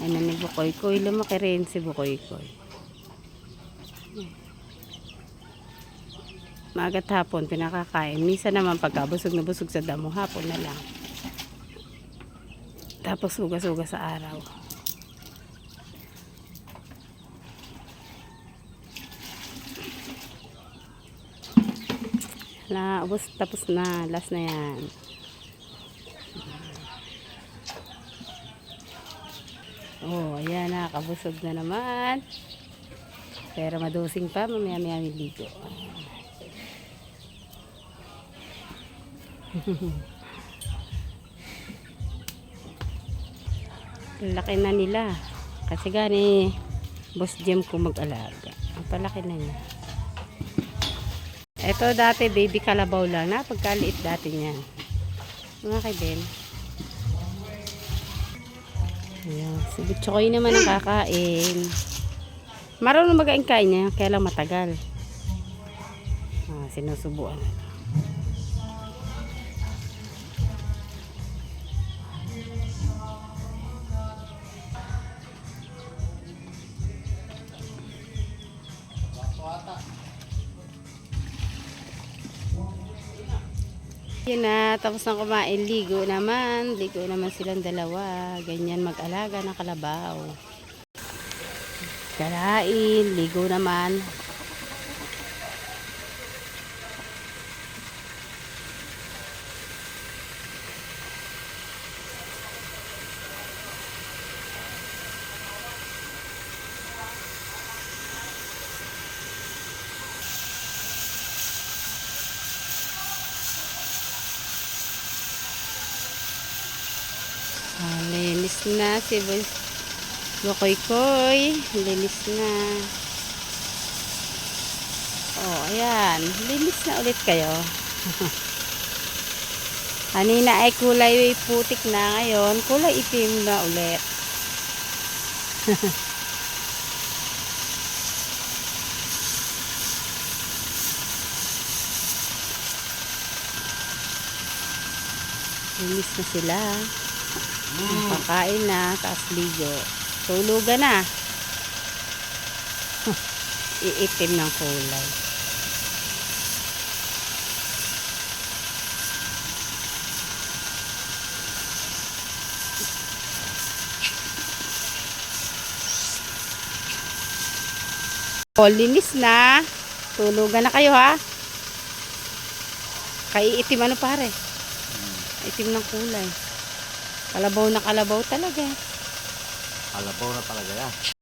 Ano ni Bukoy Koy, lumaki rin si Bukoy Koy. Maagat hapon, pinakakain. Misa naman pagka busog na busog sa damo, hapon na lang. Tapos ugas-ugas sa araw. Na, ubos, tapos na. Last na yan. Oh, ayan na. Kabusog na naman. Pero madusing pa. Mamaya maya ligo. Laki na nila. Kasi gani, boss Jem ko mag-alaga. Ang palaki na niya. Ito dati baby kalabaw lang na pagkaliit dati niyan. Mga kay Ben. Ayan, si Butchoy naman ang kakain. Marunong magain-kain niya, kaya lang matagal. Ah, sinusubuan. Yun na, tapos na kumain, ligo naman. Ligo naman silang dalawa. Ganyan mag-alaga ng kalabaw. Karain, ligo naman. Linis na si Bu- Bukoy Koy. Linis na. Oh, ayan. Linis na ulit kayo. Kanina ay kulay putik na ngayon. Kulay itim na ulit. Linis na sila. Kakain na, tapos ligo. Tulugan na. Iitim ng kulay. O, linis na. Tulugan na kayo ha. Kaiitim ano pare? Itim ng kulay. Kalabaw na kalabaw talaga. Kalabaw na talaga yan.